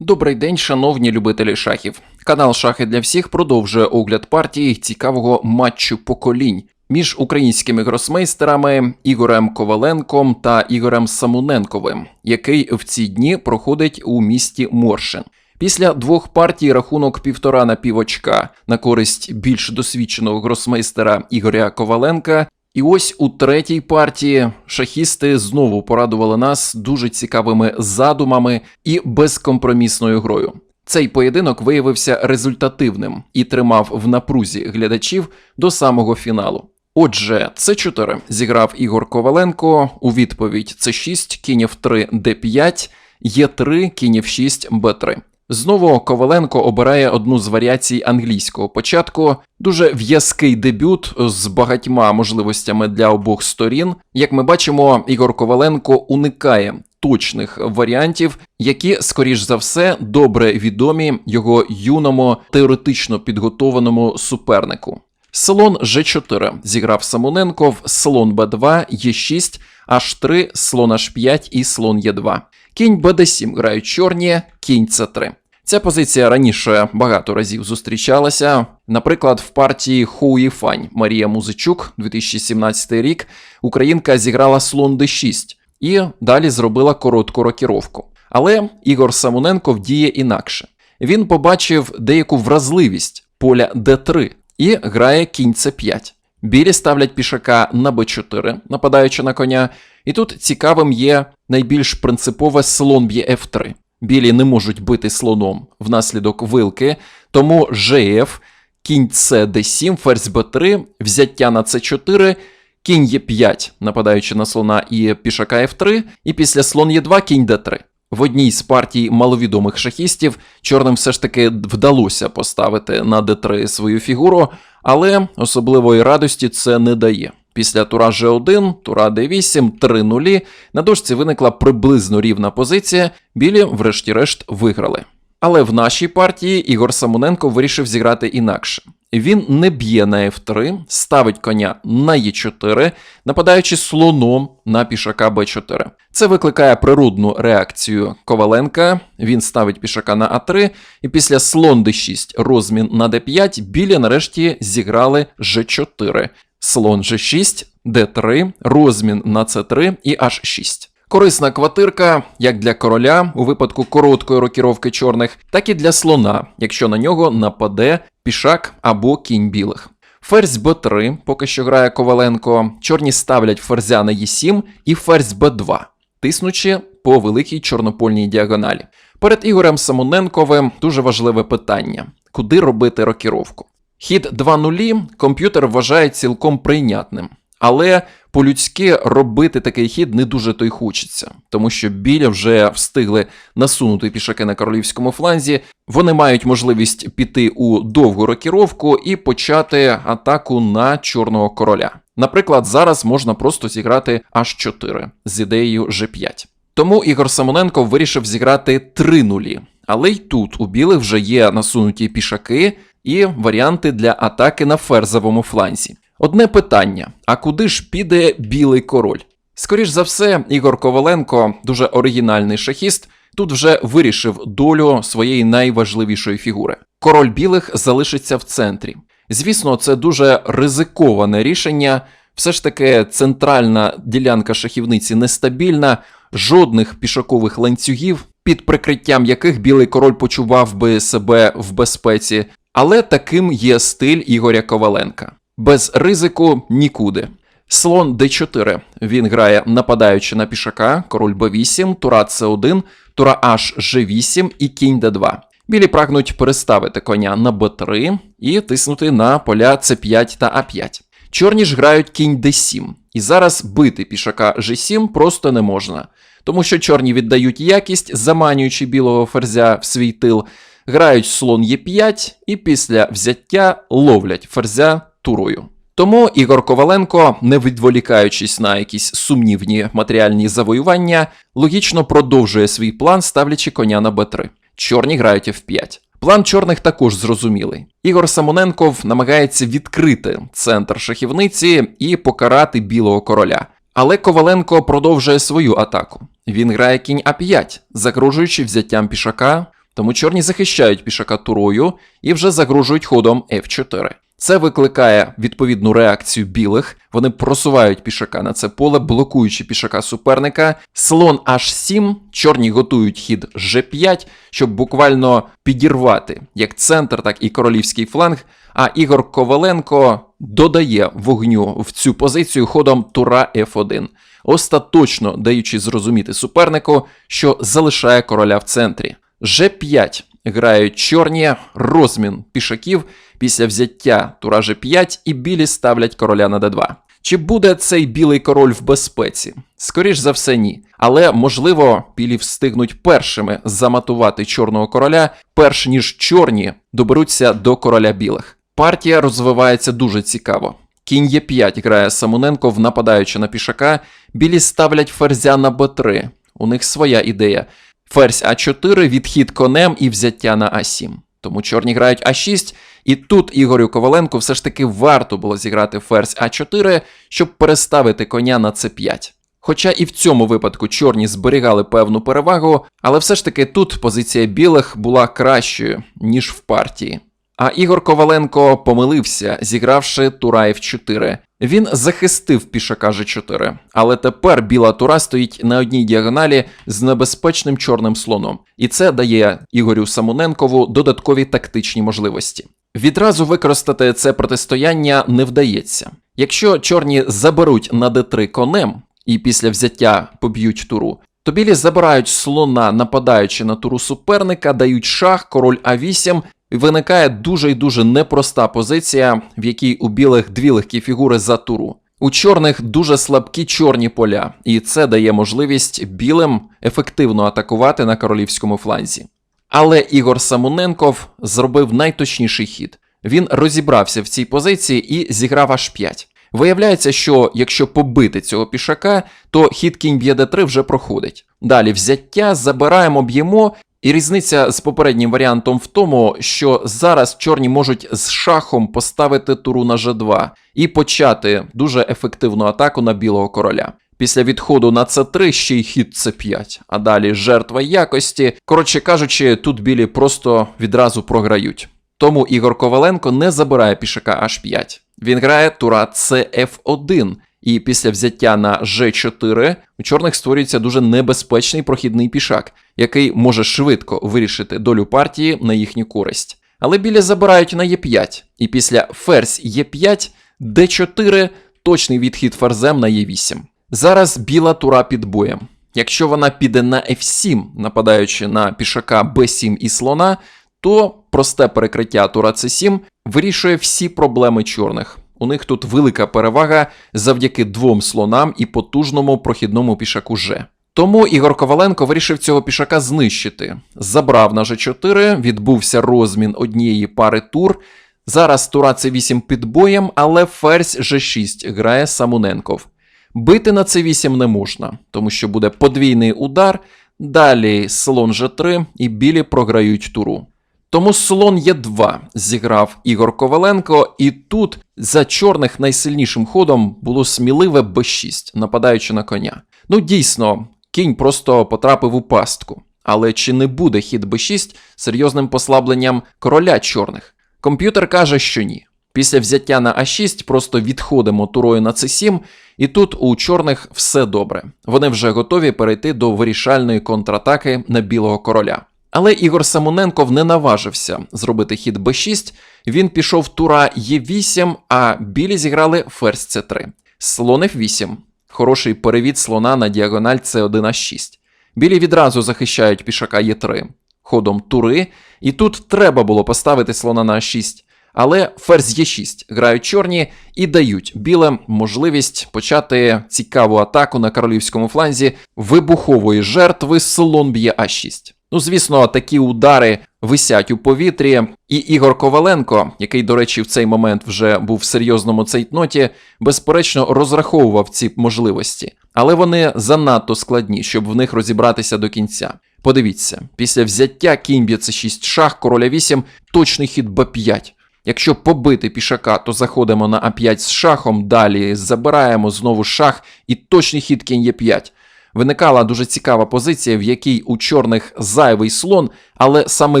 Добрий день, шановні любителі шахів. Канал Шахи для всіх продовжує огляд партії цікавого матчу поколінь між українськими гросмейстерами Ігорем Коваленком та Ігорем Самуненковим, який в ці дні проходить у місті Моршин. Після двох партій рахунок півтора на півочка на користь більш досвідченого гросмейстера Ігоря Коваленка. І ось у третій партії шахісти знову порадували нас дуже цікавими задумами і безкомпромісною грою. Цей поєдинок виявився результативним і тримав в напрузі глядачів до самого фіналу. Отже, С4 зіграв Ігор Коваленко у відповідь С6, кінь F3, Д5, Е3, кінь F6, Б3. Знову Коваленко обирає одну з варіацій англійського початку. Дуже в'язкий дебют з багатьма можливостями для обох сторін. Як ми бачимо, Ігор Коваленко уникає точних варіантів, які, скоріш за все, добре відомі його юному теоретично підготованому супернику. Слон G4 зіграв Самоненков, слон Б2, Е6, H3, слон H5 і слон Е2. Кінь БД7 грають чорні, кінь С3. Ця позиція раніше багато разів зустрічалася. Наприклад, в партії Хоуї Фань Марія Музичук 2017 рік українка зіграла слон Д6 і далі зробила коротку рокіровку. Але Ігор Самоненко вдіє інакше. Він побачив деяку вразливість поля Д3 і грає кінь С5. Білі ставлять пішака на Б4, нападаючи на коня, і тут цікавим є найбільш принципове слон б'є F3. Білі не можуть бити слоном внаслідок вилки, тому ЖФ, кінь С Д7, ферзь Б3, взяття на С4, кінь Е5, нападаючи на слона і пішака F3, і після слон Е2 кінь Д3. В одній з партій маловідомих шахістів чорним все ж таки вдалося поставити на d3 свою фігуру, але особливої радості це не дає. Після тура G1, тура D8, 3 нулі на дошці виникла приблизно рівна позиція, білі, врешті-решт, виграли. Але в нашій партії Ігор Самоненко вирішив зіграти інакше. Він не б'є на F3, ставить коня на Е4, нападаючи слоном на пішака Б4. Це викликає природну реакцію Коваленка. Він ставить пішака на А3, і після слон d6 розмін на d5 білі нарешті зіграли G4. Слон G6, D3, розмін на C3 і H6. Корисна квартирка як для короля у випадку короткої рокіровки чорних, так і для слона, якщо на нього нападе пішак або кінь білих. Ферзь Б3, поки що грає Коваленко, чорні ставлять ферзя на Е7 і ферзь Б2, тиснучи по великій чорнопольній діагоналі. Перед Ігорем Самоненковим дуже важливе питання: куди робити рокіровку? Хід 2.0 комп'ютер вважає цілком прийнятним. Але по-людськи робити такий хід не дуже то й хочеться, тому що біля вже встигли насунути пішаки на королівському фланзі. Вони мають можливість піти у довгу рокіровку і почати атаку на чорного короля. Наприклад, зараз можна просто зіграти H4 з ідеєю G5. Тому Ігор Самоненко вирішив зіграти 3 нулі. Але й тут у білих вже є насунуті пішаки і варіанти для атаки на ферзовому фланзі. Одне питання: а куди ж піде білий король? Скоріш за все, Ігор Коваленко, дуже оригінальний шахіст, тут вже вирішив долю своєї найважливішої фігури. Король білих залишиться в центрі. Звісно, це дуже ризиковане рішення. Все ж таки, центральна ділянка шахівниці нестабільна, жодних пішакових ланцюгів, під прикриттям яких білий король почував би себе в безпеці. Але таким є стиль Ігоря Коваленка. Без ризику нікуди. Слон d4. Він грає нападаючи на пішака, король b8, тура c1, тура h g8 і кінь d2. Білі прагнуть переставити коня на b3 і тиснути на поля c5 та a5. Чорні ж грають кінь d7. І зараз бити пішака g7 просто не можна, тому що чорні віддають якість, заманюючи білого ферзя в свій тил, грають слон Е5 і після взяття ловлять ферзя турою. Тому Ігор Коваленко, не відволікаючись на якісь сумнівні матеріальні завоювання, логічно продовжує свій план, ставлячи коня на Б3. Чорні грають F5. План чорних також зрозумілий. Ігор Самоненков намагається відкрити центр шахівниці і покарати білого короля. Але Коваленко продовжує свою атаку. Він грає кінь А5, закружуючи взяттям пішака, Тому чорні захищають пішака турою і вже загрожують ходом F4. Це викликає відповідну реакцію білих. Вони просувають пішака на це поле, блокуючи пішака суперника. Слон H7, чорні готують хід G5, щоб буквально підірвати як центр, так і королівський фланг. А Ігор Коваленко додає вогню в цю позицію ходом тура F1, остаточно даючи зрозуміти супернику, що залишає короля в центрі. G5 грають чорні розмін пішаків після взяття тура G5 і білі ставлять короля на d2. Чи буде цей білий король в безпеці? Скоріш за все, ні. Але можливо, білі встигнуть першими заматувати чорного короля, перш ніж чорні доберуться до короля білих. Партія розвивається дуже цікаво. Кінь Е5 грає Самоненко, нападаючи на пішака. Білі ставлять ферзя на Б3. У них своя ідея. Ферзь А4, відхід конем і взяття на А7. Тому чорні грають А6, і тут Ігорю Коваленку все ж таки варто було зіграти ферзь А4, щоб переставити коня на С5. Хоча і в цьому випадку чорні зберігали певну перевагу, але все ж таки тут позиція білих була кращою, ніж в партії. А Ігор Коваленко помилився, зігравши тура F4. Він захистив пішака G4, але тепер біла тура стоїть на одній діагоналі з небезпечним чорним слоном, і це дає Ігорю Самоненкову додаткові тактичні можливості. Відразу використати це протистояння не вдається. Якщо чорні заберуть на d3 конем і після взяття поб'ють туру, то білі забирають слона, нападаючи на туру суперника, дають шах, король А8, і виникає дуже і дуже непроста позиція, в якій у білих дві легкі фігури за туру. У чорних дуже слабкі чорні поля, і це дає можливість білим ефективно атакувати на королівському фланзі. Але Ігор Самоненков зробив найточніший хід. Він розібрався в цій позиції і зіграв аж 5. Виявляється, що якщо побити цього пішака, то хід кінь б'є d3 вже проходить. Далі взяття, забираємо, б'ємо, і різниця з попереднім варіантом в тому, що зараз чорні можуть з шахом поставити туру на G2 і почати дуже ефективну атаку на білого короля. Після відходу на С3 ще й хід С5, а далі жертва якості. Коротше кажучи, тут білі просто відразу програють. Тому Ігор Коваленко не забирає пішака H5. Він грає тура CF1, і після взяття на G4 у чорних створюється дуже небезпечний прохідний пішак, який може швидко вирішити долю партії на їхню користь. Але білі забирають на Е5, і після ферзь Е5, Д4 точний відхід ферзем на Е8. Зараз біла тура під боєм. Якщо вона піде на F7, нападаючи на пішака B7 і слона, то просте перекриття тура C7 вирішує всі проблеми чорних. У них тут велика перевага завдяки двом слонам і потужному прохідному пішаку G. Тому Ігор Коваленко вирішив цього пішака знищити. Забрав на G4, відбувся розмін однієї пари тур. Зараз тура C8 під боєм, але ферзь G6 грає Самуненков. Бити на C8 не можна, тому що буде подвійний удар. Далі слон G3 і білі програють туру. Тому слон Е2 зіграв Ігор Коваленко, і тут за чорних найсильнішим ходом було сміливе Б6, нападаючи на коня. Ну дійсно, кінь просто потрапив у пастку. Але чи не буде хід Б6 серйозним послабленням короля чорних? Комп'ютер каже, що ні. Після взяття на А6 просто відходимо турою на С7, і тут у чорних все добре. Вони вже готові перейти до вирішальної контратаки на білого короля. Але Ігор Самоненков не наважився зробити хід Б6. Він пішов тура Е8, а білі зіграли ферзь С3. Слон F8. Хороший перевід слона на діагональ С1А6. Білі відразу захищають пішака Е3 ходом тури, і тут треба було поставити слона на А6. Але ферзь Е6 грають чорні і дають білим можливість почати цікаву атаку на королівському фланзі вибухової жертви слон б'є А6. Ну, звісно, такі удари висять у повітрі, і Ігор Коваленко, який, до речі, в цей момент вже був в серйозному цейтноті, безперечно розраховував ці можливості, але вони занадто складні, щоб в них розібратися до кінця. Подивіться, після взяття кінь б'є c 6 шах, короля 8, точний хід Б5. Якщо побити пішака, то заходимо на А5 з шахом, далі забираємо знову шах і точний хід кінь Е5. Виникала дуже цікава позиція, в якій у чорних зайвий слон, але саме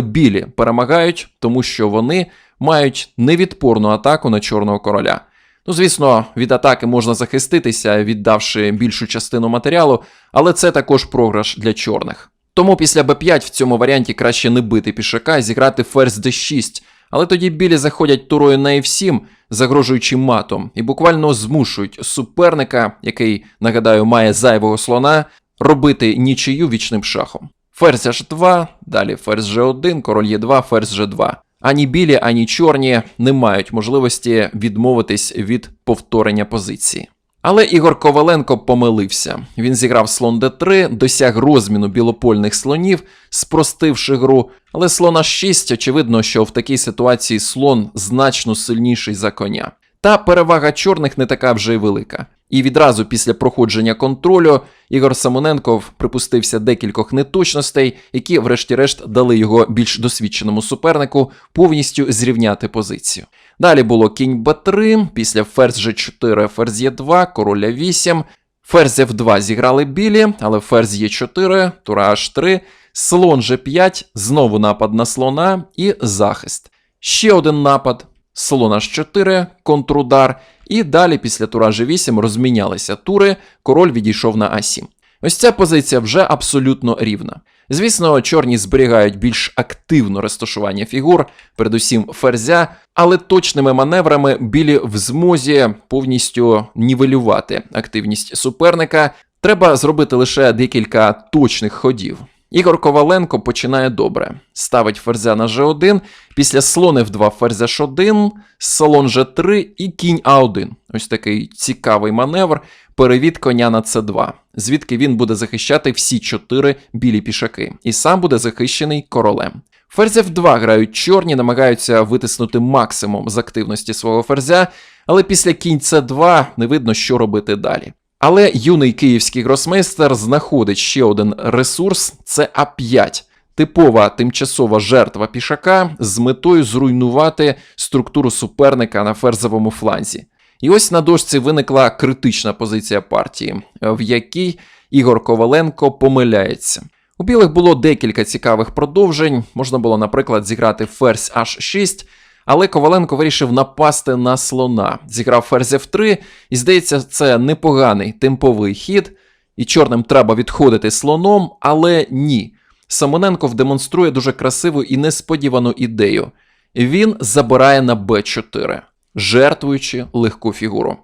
білі перемагають, тому що вони мають невідпорну атаку на чорного короля. Ну, звісно, від атаки можна захиститися, віддавши більшу частину матеріалу, але це також програш для чорних. Тому після b5 в цьому варіанті краще не бити пішака і зіграти ферзь d6, але тоді білі заходять турою на f7, загрожуючи матом, і буквально змушують суперника, який, нагадаю, має зайвого слона, робити нічию вічним шахом. Ферзь h2, далі ферзь g1, король e2, ферзь g2. Ані білі, ані чорні не мають можливості відмовитись від повторення позиції. Але Ігор Коваленко помилився. Він зіграв слон d3, досяг розміну білопольних слонів, спростивши гру. Але слона 6, очевидно, що в такій ситуації слон значно сильніший за коня. Та перевага чорних не така вже й велика. І відразу після проходження контролю Ігор Самоненков припустився декількох неточностей, які, врешті-решт, дали його більш досвідченому супернику повністю зрівняти позицію. Далі було кінь Б3, після ферзь G4, ферзь Е2, король А8, ферзь F2 зіграли білі, але ферзь Е4, тура H3, слон G5, знову напад на слона і захист. Ще один напад, слон H4, контрудар, і далі після тура G8 розмінялися тури, король відійшов на А7. Ось ця позиція вже абсолютно рівна. Звісно, чорні зберігають більш активне розташування фігур, передусім ферзя, але точними маневрами білі в змозі повністю нівелювати активність суперника. Треба зробити лише декілька точних ходів. Ігор Коваленко починає добре. Ставить ферзя на G1, після слон F2 ферзь H1, слон G3 і кінь А1. Ось такий цікавий маневр, перевід коня на С2, звідки він буде захищати всі чотири білі пішаки, і сам буде захищений королем. Ферзь F2 грають чорні, намагаються витиснути максимум з активності свого ферзя, але після кінь С2 не видно, що робити далі. Але юний київський гросмейстер знаходить ще один ресурс це А5. Типова тимчасова жертва пішака з метою зруйнувати структуру суперника на ферзовому фланзі. І ось на дошці виникла критична позиція партії, в якій Ігор Коваленко помиляється. У білих було декілька цікавих продовжень. Можна було, наприклад, зіграти ферзь H6, але Коваленко вирішив напасти на слона. Зіграв ферзь F3, і здається, це непоганий темповий хід, і чорним треба відходити слоном, але ні. Самоненков демонструє дуже красиву і несподівану ідею. Він забирає на Б4, жертвуючи легку фігуру.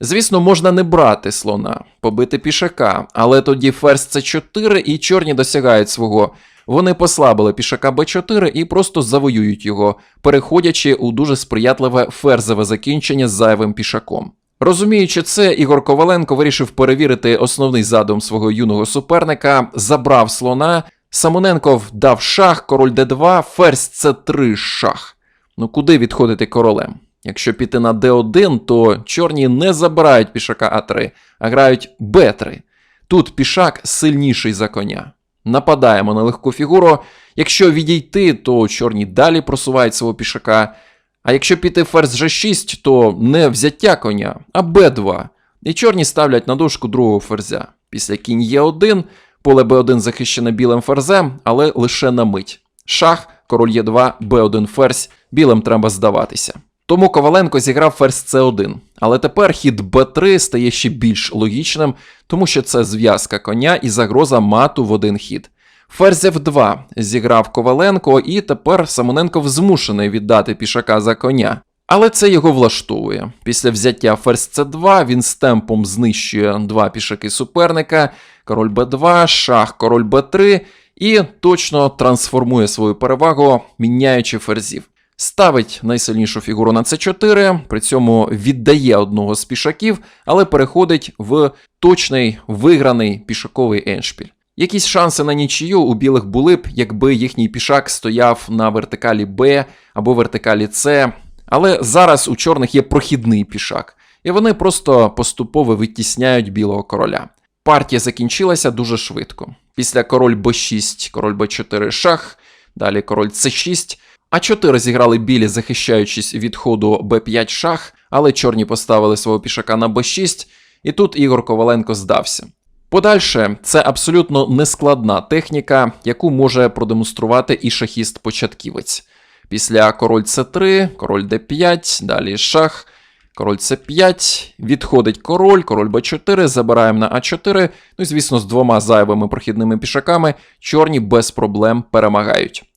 Звісно, можна не брати слона, побити пішака, але тоді ферзь С4 і чорні досягають свого. Вони послабили пішака Б4 і просто завоюють його, переходячи у дуже сприятливе ферзове закінчення з зайвим пішаком. Розуміючи це, Ігор Коваленко вирішив перевірити основний задум свого юного суперника, забрав слона. Самоненков дав шах, король Д2, ферзь С3 шах. Ну куди відходити королем? Якщо піти на d1, то чорні не забирають пішака А3, а грають Б3. Тут пішак сильніший за коня. Нападаємо на легку фігуру. Якщо відійти, то чорні далі просувають свого пішака. А якщо піти ферзь G6, то не взяття коня, а Б2. І чорні ставлять на дошку другого ферзя. Після кінь Е1, поле Б1 захищене білим ферзем, але лише на мить. Шах, король Е2, Б1 ферзь, білим треба здаватися. Тому Коваленко зіграв ферзь С1. Але тепер хід Б3 стає ще більш логічним, тому що це зв'язка коня і загроза мату в один хід. Ферзь F2 зіграв Коваленко, і тепер Самоненков змушений віддати пішака за коня. Але це його влаштовує. Після взяття ферзь С2 він з темпом знищує два пішаки суперника, король Б2, шах, король Б3 і точно трансформує свою перевагу, міняючи ферзів. Ставить найсильнішу фігуру на С4, при цьому віддає одного з пішаків, але переходить в точний виграний пішаковий еншпіль. Якісь шанси на нічию у білих були б, якби їхній пішак стояв на вертикалі Б або вертикалі С, але зараз у чорних є прохідний пішак, і вони просто поступово витісняють білого короля. Партія закінчилася дуже швидко. Після король Б6, король Б4 шах, далі король С6. А4 зіграли білі, захищаючись від ходу Б5 шах, але чорні поставили свого пішака на Б6, і тут Ігор Коваленко здався. Подальше це абсолютно нескладна техніка, яку може продемонструвати і шахіст-початківець. Після король С3, король Д5, далі шах, король С5, відходить король, король Б4, забираємо на А4. Ну і звісно, з двома зайвими прохідними пішаками чорні без проблем перемагають.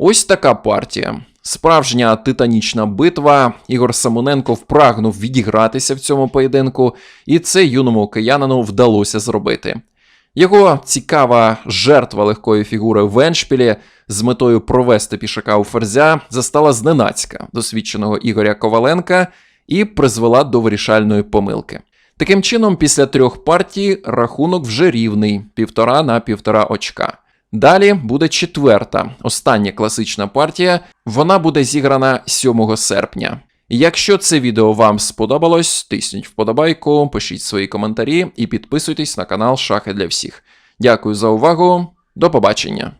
Ось така партія. Справжня титанічна битва. Ігор Самоненко впрагнув відігратися в цьому поєдинку, і це юному киянину вдалося зробити. Його цікава жертва легкої фігури в Еншпілі з метою провести пішака у ферзя застала зненацька досвідченого Ігоря Коваленка і призвела до вирішальної помилки. Таким чином, після трьох партій рахунок вже рівний півтора на півтора очка. Далі буде четверта, остання класична партія. Вона буде зіграна 7 серпня. Якщо це відео вам сподобалось, тисніть вподобайку, пишіть свої коментарі і підписуйтесь на канал Шахи для всіх. Дякую за увагу, до побачення!